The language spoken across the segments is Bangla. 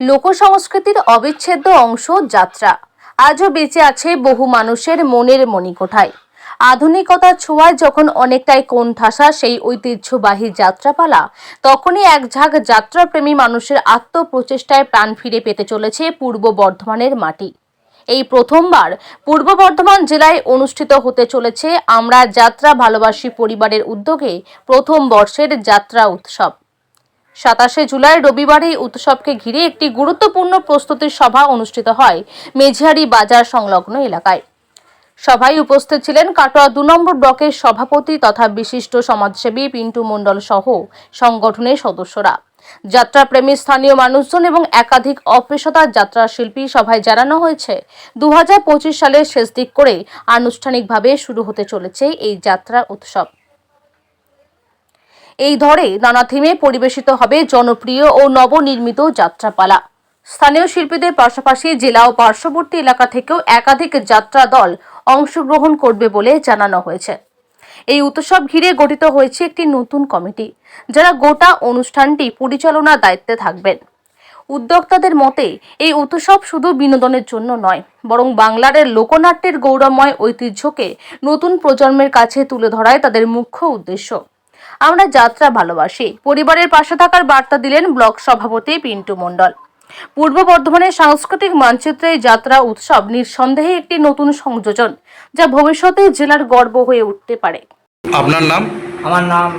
লোকসংস্কৃতির অবিচ্ছেদ্য অংশ যাত্রা। আজও বেঁচে আছে বহু মানুষের মনের মণিকোঠায়। আধুনিকতার ছোঁয়ায় যখন অনেকটাই কোণঠাসা সেই ঐতিহ্যবাহী যাত্রাপালা, তখনই এক ঝাঁক যাত্রাপ্রেমী মানুষের আত্মপ্রচেষ্টায় প্রাণ ফিরে পেতে চলেছে পূর্ব বর্ধমানের মাটি। এই প্রথমবার পূর্ব বর্ধমান জেলায় অনুষ্ঠিত হতে চলেছে আমরা যাত্রা ভালোবাসি পরিবারের উদ্যোগে প্রথম বর্ষের যাত্রা উৎসব। সাতাশে জুলাই রবিবার এই উৎসবকে ঘিরে একটি গুরুত্বপূর্ণ প্রস্তুতির সভা অনুষ্ঠিত হয় মেঝিয়ারি বাজার সংলগ্ন এলাকায়। সভায় উপস্থিত ছিলেন কাটোয়া দু নম্বর ব্লকের সভাপতি তথা বিশিষ্ট সমাজসেবী পিন্টু মণ্ডল সহ সংগঠনের সদস্যরা। যাত্রাপ্রেমী স্থানীয় মানুষজন এবং একাধিক অপেশাদার যাত্রা শিল্পী সভায় জানানো হয়েছে দু হাজার পঁচিশ সালের শেষ দিক করে আনুষ্ঠানিকভাবে শুরু হতে চলেছে এই যাত্রা উৎসব। এই ধরে নানা থিমে পরিবেশিত হবে জনপ্রিয় ও নবনির্মিত যাত্রাপালা। স্থানীয় শিল্পীদের পাশাপাশি জেলা ও পার্শ্ববর্তী এলাকা থেকেও একাধিক যাত্রা দল অংশগ্রহণ করবে বলে জানানো হয়েছে। এই উৎসব ঘিরে গঠিত হয়েছে একটি নতুন কমিটি, যারা গোটা অনুষ্ঠানটি পরিচালনার দায়িত্বে থাকবেন। উদ্যোক্তাদের মতে, এই উৎসব শুধু বিনোদনের জন্য নয়, বরং বাংলার লোকনাট্যের গৌরবময় ঐতিহ্যকে নতুন প্রজন্মের কাছে তুলে ধরায় তাদের মুখ্য উদ্দেশ্য। আমরা যাত্রা ভালোবাসি। পরিবারের পাশে থাকার বার্তা দিলেন ব্লক সভাপতি পিন্টু মণ্ডল। পূর্ব বর্ধমানের সাংস্কৃতিক মানচিত্রে যাত্রা উৎসব নিঃসন্দেহে একটি নতুন সংযোজন যা ভবিষ্যতে জেলার গর্ব হয়ে উঠতে পারে। আপনার নাম? আমার নাম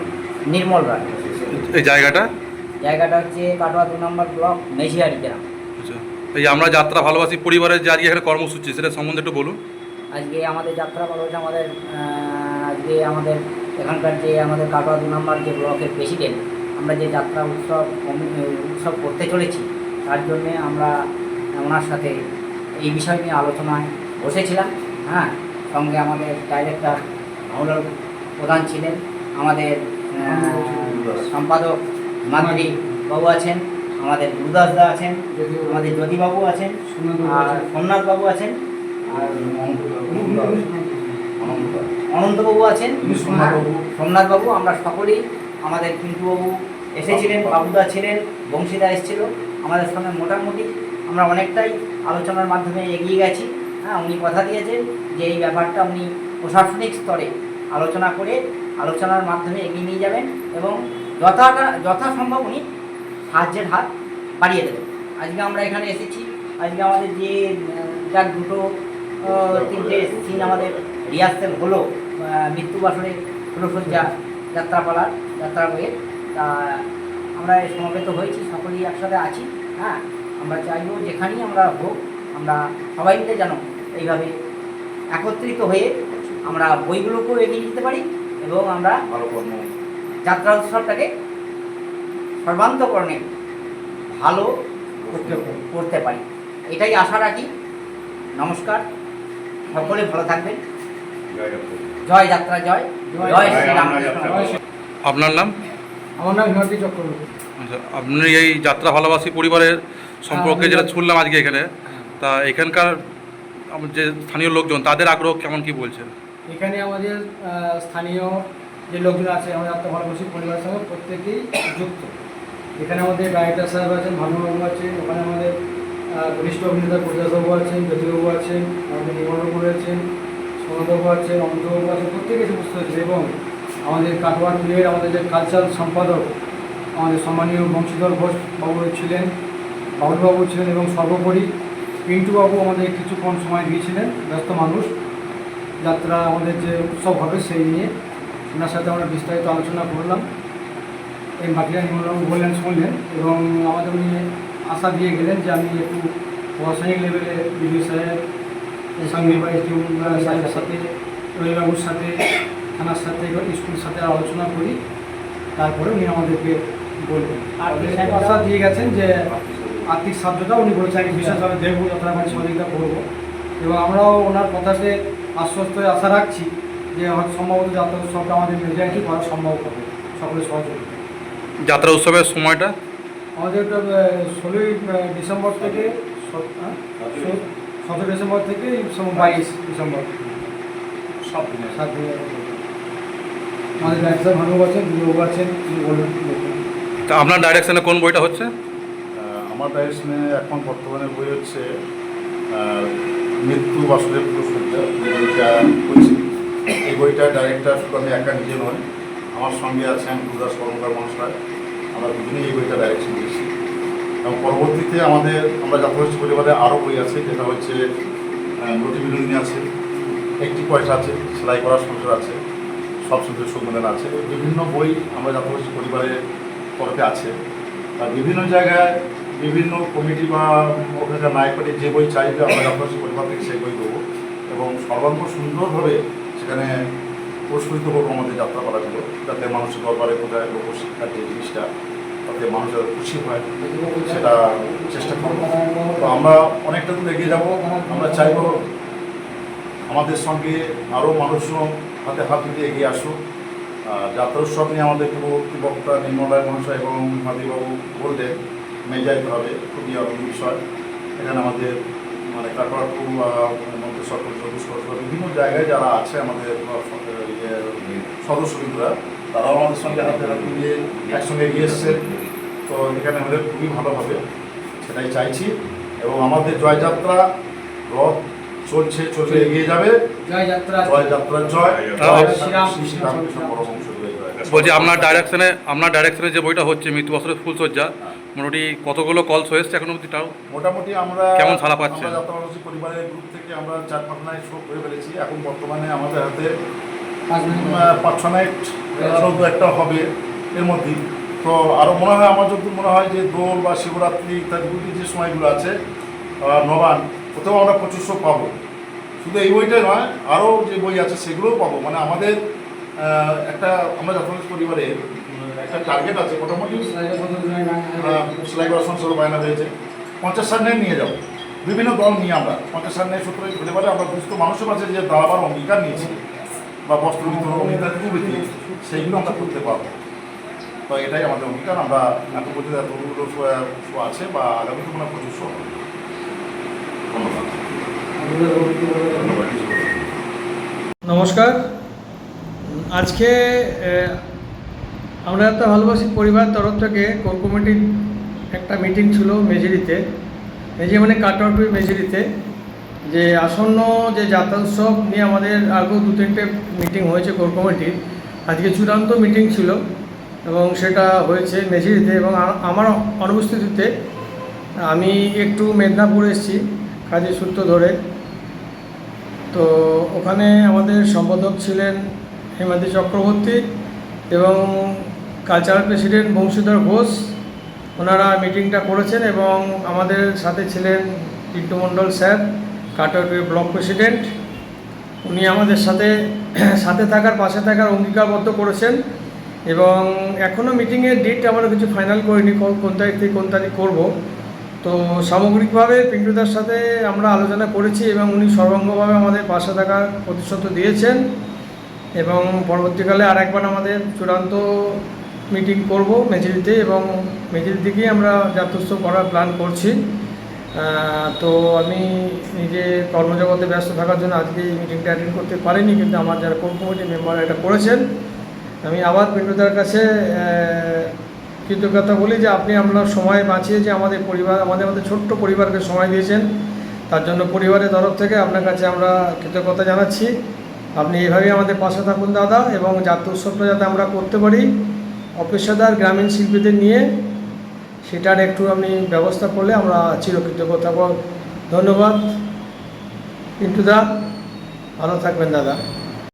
নির্মল রায়। এই জায়গাটা? জায়গাটা হচ্ছে কাটোয়া দু নম্বর ব্লক মেঝিয়ারি গ্রাম। আচ্ছা। এই আমরা যাত্রা ভালোবাসি পরিবারের যে আজকে এখানে কর্মসূচি সেটা সম্বন্ধে একটু বলুন। আজকে আমাদের যাত্রা হচ্ছে আমাদের আজকে আমাদের এখানকার যে আমাদের কাটোয়া দু নম্বর যে ব্লকের প্রেসিডেন্ট আমরা যে যাত্রা উৎসব উৎসব করতে চলেছি, তার জন্যে আমরা ওনার সাথে এই বিষয় নিয়ে আলোচনায় বসেছিলাম। হ্যাঁ সঙ্গে আমাদের ডাইরেক্টর মামলার প্রধান ছিলেন, আমাদের সম্পাদক মাদ্রি বাবু আছেন, আমাদের গুরুদাস দা আছেন, আমাদের জ্যোতিবাবু আছেন, আর সোমনাথ বাবু আছেন, আর অনন্তবাবু আছেন সোমনাথ বাবু আমরা সকলেই আমাদের পিন্টুবাবু এসেছিলেন বাবুদা ছিলেন বংশীদা এসেছিল আমাদের সঙ্গে মোটামুটি আমরা অনেকটাই আলোচনার মাধ্যমে এগিয়ে গেছি। হ্যাঁ উনি কথা দিয়েছেন যে এই ব্যাপারটা উনি প্রশাসনিক স্তরে আলোচনা করে আলোচনার মাধ্যমে এগিয়ে নিয়ে যাবেন এবং যথা যথাসম্ভব উনি সাহায্যের হাত বাড়িয়ে দেবেন। আজকে আমরা এখানে এসেছি আজকে আমাদের যে যার দুটো তিনটে সিন আমাদের রিহার্সেল হলো আহ, মৃত্যুবাসরে ফুলসজ্জা যাত্রাপালার যাত্রা বইয়ের তা আমরা সমবেত হয়েছি সকলেই একসাথে আছি হ্যাঁ? আমরা চাইব যেখানেই আমরা হোক আমরা সবাই মিলে যেন এইভাবে একত্রিত হয়ে আমরা বইগুলোকেও এগিয়ে নিতে পারি এবং আমরা যাত্রা উৎসবটাকে সর্বান্তকরণে ভালো করতে করতে পারি। এটাই আশা রাখি। নমস্কার। সকলে ভালো থাকবেন। জয় যাত্রা জয় জয় শ্রীরামকৃষ্ণ আপনার নাম? আমার নাম হিমাদ্রি চক্রবর্তী। আচ্ছা আপনি এই যাত্রা ভালোবাসি পরিবারের সম্পর্কে হ্যাঁ, যেটা শুনলাম আজকে এখানে তা এখানকার যে স্থানীয় লোকজন তাদের আগ্রহ কেমন কি বলছেন? এখানে আমাদের স্থানীয় যে লোকজন আছে আমাদের যাত্রা ভালোবাসী পরিবারের সঙ্গে প্রত্যেকেই যুক্ত। এখানে আমাদের ডাইরেক্টর সাহেব আছেন ভানুবাবু আছেন ওখানে আমাদের ঘনিষ্ঠ অভিনেতা কৈলাসবাবু আছেন জ্যোতিবাবু আছেন আমাদের নির্মলবাবু রয়েছেন অমিতবাবু আছেন প্রত্যেকে উপস্থিত হয়েছে এবং আমাদের কাটোয়া টুলের আমাদের যে কালচারাল সম্পাদক, আমাদের সম্মানীয় বংশীধর ঘোষ বাবু ছিলেন, বাবুলবাবু ছিলেন এবং সর্বোপরি পিন্টুবাবু আমাদের কিছুক্ষণ সময় দিয়েছিলেন, ব্যস্ত মানুষ। যাত্রা আমাদের যে উৎসব হবে সেই নিয়ে ওনার সাথে আমরা বিস্তারিত আলোচনা করলাম। এই বাকিরা নির্মলবাবু বললেন, শুনলেন এবং আমাদের উনি আশা দিয়ে গেলেন যে আমি একটু প্রশাসনিক লেভেলে বিডিও সাহেব সঙ্গে বা এসডিও সাহেবের সাথে রবিবাবুর সাথে থানার সাথে স্কুলের সাথে আলোচনা করি তারপরে উনি আমাদেরকে বলবেন। আর আশা দিয়ে গেছেন যে আর্থিক সাহায্যটা উনি বলেছেন আমি বিশেষভাবে দেখব যতটা পারি সহযোগিতা করব। এবং আমরাও ওনার কথাতে আশ্বস্ত হয়ে আশা রাখছি যে হয়তো সম্ভবত যাত্রা উৎসবটা আমাদের মেজারিটি করা সম্ভব হবে সকলের সহযোগিতা। যাত্রা উৎসবের সময়টা? আমাদের ষোলোই ডিসেম্বর থেকে হ্যাঁ? সতেরো ডিসেম্বর থেকে বাইশ ডিসেম্বর। সব দিনে। সাত দিন। আমাদের ডাক্তার ভানু আছেন দুর্গবাবু আছেন তা আপনার ডাইরেকশনে কোন বইটা হচ্ছে? আমার ডাইরেকশনে এখন বর্তমানে বই হচ্ছে মৃত্যু বাসুদেব বইটা। করছি এই বইটা ডাইরেক্টর শুধু আমি একা নিজে নয় আমার সঙ্গে আছেন গুরুদাস কর্মকার মহাশয়। আমরা দুজনেই এই বইটা ডাইরেকশন দিয়েছি। এবং পরবর্তীতে আমাদের, আমরা যথেষ্ট পরিবারে আরও বই আছে, যেটা হচ্ছে নটি আছে, একটি পয়সা আছে, সেলাই করার সংসার আছে, সব সুন্দর সম্মেলন আছে। বিভিন্ন বই আমরা যথেষ্ট পরিবারের তরফে আছে। আর বিভিন্ন জায়গায় বিভিন্ন কমিটি বা ওখানকার নায়কটি যে বই চাইবে, আমরা যথেষ্ট পরিবার থেকে সেই বই দেবো এবং সর্বাঙ্গ সুন্দরভাবে সেখানে পুরস্কৃত করব আমাদের যাত্রা করাগুলো যাতে মানুষের দরবারে কোথায় লোকশিক্ষার যে জিনিসটা তাতে মানুষ যাতে খুশি হয় সেটা চেষ্টা করব। তো আমরা অনেকটা দূর এগিয়ে যাব। আমরা চাইব আমাদের সঙ্গে আরও মানুষজন হাতে হাত দিয়ে এগিয়ে আসুক। যাত্রা উৎসব নিয়ে আমাদের পূর্ববর্তী বক্তা নির্মলায় মহাশয় এবং মাদিবাবু বললেন মেজাইতে হবে খুবই আনন্দ বিষয়। এখানে আমাদের মানে কাটোয়াটু মন্ত্রিসর পরিষদ বিভিন্ন জায়গায় যারা আছে আমাদের ইয়ে, সদস্যবৃন্দরা তারাও আমাদের সঙ্গে হাতে হাত মিলিয়ে একসঙ্গে এগিয়ে এসছেন। তো এখানে আমাদের খুবই ভালো হবে সেটাই চাইছি। এবং আমাদের জয়যাত্রা রথ চলছে চলছে এগিয়ে যাবে। জয় যাত্রা জয়। যাত্রা জয় তাও- জয় শ্রী শ্রীরামকৃষ্ণ পরমহংস জয় জয় বলছি আপনার ডাইরেকশনে আপনার ডাইরেকশনে যে বইটা হচ্ছে মৃত্যু বছরের ফুলসজ্জা মোটামুটি কতগুলো কলস হয়েছে এখন অবধি তাও? মোটামুটি আমরা কেমন পাচ্ছেন? আমরা পরিবারের গ্রুপ থেকে আমরা চার পাঁচ নাইট শো করে ফেলেছি। এখন বর্তমানে আমাদের হাতে পাঁচ মিনিট। উম, আহ, পাঁচ ছ নাইট আরও দু একটা হবে এর মধ্যেই। তো আরও মনে হয়, আমার যতদূর মনে হয় যে দোল বা শিবরাত্রি ইত্যাদি যে সময়গুলো আছে নবান ওতেও আমরা প্রচুর পাবো। শুধু এই বইটাই নয় আরও যে বই আছে সেগুলোও পাবো। মানে আমাদের একটা, আমরা যথাযথ পরিবারে একটা টার্গেট আছে, মোটামুটি সেলাই করার সংসার বায়না দিয়েছে পঞ্চাশ নেট নিয়ে যাব। বিভিন্ন দল নিয়ে আমরা, পঞ্চাশ নেট সূত্রে হতে পারে, আমরা দুস্থ মানুষের কাছে যে দাঁড়াবার অঙ্গীকার নিয়েছি, বা বস্ত্র বিতরণ প্রভৃতি সেইগুলো আমরা করতে পারব। তো এটাই আমাদের অঙ্গীকার। আমরা এত পর্যন্ত এতগুলো আছে বা আগামী হয় প্রচুর শো। নমস্কার। আজকে আমরা একটা ভালোবাসি পরিবার তরফ থেকে কোর কমিটির একটা মিটিং ছিল মেজেরিতে। মেজে মানে কাটোয়াটুই মেজেরিতে, যে আসন্ন যে যাত্রা উৎসব নিয়ে আমাদের আগেও দু তিনটে মিটিং হয়েছে কোর কমিটির আজকে চূড়ান্ত মিটিং ছিল। এবং সেটা হয়েছে মেঝিরিতে এবং আমার অনুপস্থিতিতে আমি একটু মেদিনীপুর এসেছি, কাজের সূত্র ধরে। তো ওখানে আমাদের সম্পাদক ছিলেন হেমাদি চক্রবর্তী এবং কালচারাল প্রেসিডেন্ট বংশীধর ঘোষ। ওনারা মিটিংটা করেছেন এবং আমাদের সাথে ছিলেন পিন্টু মণ্ডল স্যার কাটোয়াটুয়ের ব্লক প্রেসিডেন্ট। উনি আমাদের সাথে সাথে থাকার, পাশে থাকার অঙ্গীকারবদ্ধ করেছেন। এবং এখনও মিটিংয়ের ডেট আমরা কিছু ফাইনাল করিনি কোন তারিখ থেকে কোন তারিখ করব। তো সামগ্রিকভাবে পিন্টুদার সাথে আমরা আলোচনা করেছি এবং উনি সর্বাঙ্গভাবে আমাদের পাশে থাকার প্রতিশ্রুত দিয়েছেন এবং পরবর্তীকালে আর একবার আমাদের চূড়ান্ত মিটিং করব মেঝেরিতে এবং মেঝেরি দিকেই আমরা যাত্রোৎসব করার প্ল্যান করছি। তো আমি নিজে কর্মজগতে ব্যস্ত থাকার জন্য আজকে এই মিটিংটা অ্যাটেন্ড করতে পারিনি, কিন্তু আমার যারা কোর মেম্বার এটা করেছেন। আমি আবার পিন্টুদার কাছে কৃতজ্ঞতা বলি যে আপনি আপনার সময় বাঁচিয়ে যে আমাদের পরিবার, আমাদের আমাদের ছোট্ট পরিবারকে সময় দিয়েছেন। তার জন্য পরিবারের তরফ থেকে আপনার কাছে আমরা কৃতজ্ঞতা জানাচ্ছি। আপনি এভাবেই আমাদের পাশে থাকুন দাদা এবং জাতীয় উৎসবটা যাতে আমরা করতে পারি। অপেশাদার গ্রামীণ শিল্পীদের নিয়ে সেটার একটু আপনি ব্যবস্থা করলে আমরা চিরকৃতজ্ঞতা ধন্যবাদ। পিন্টুদা ভালো থাকবেন দাদা।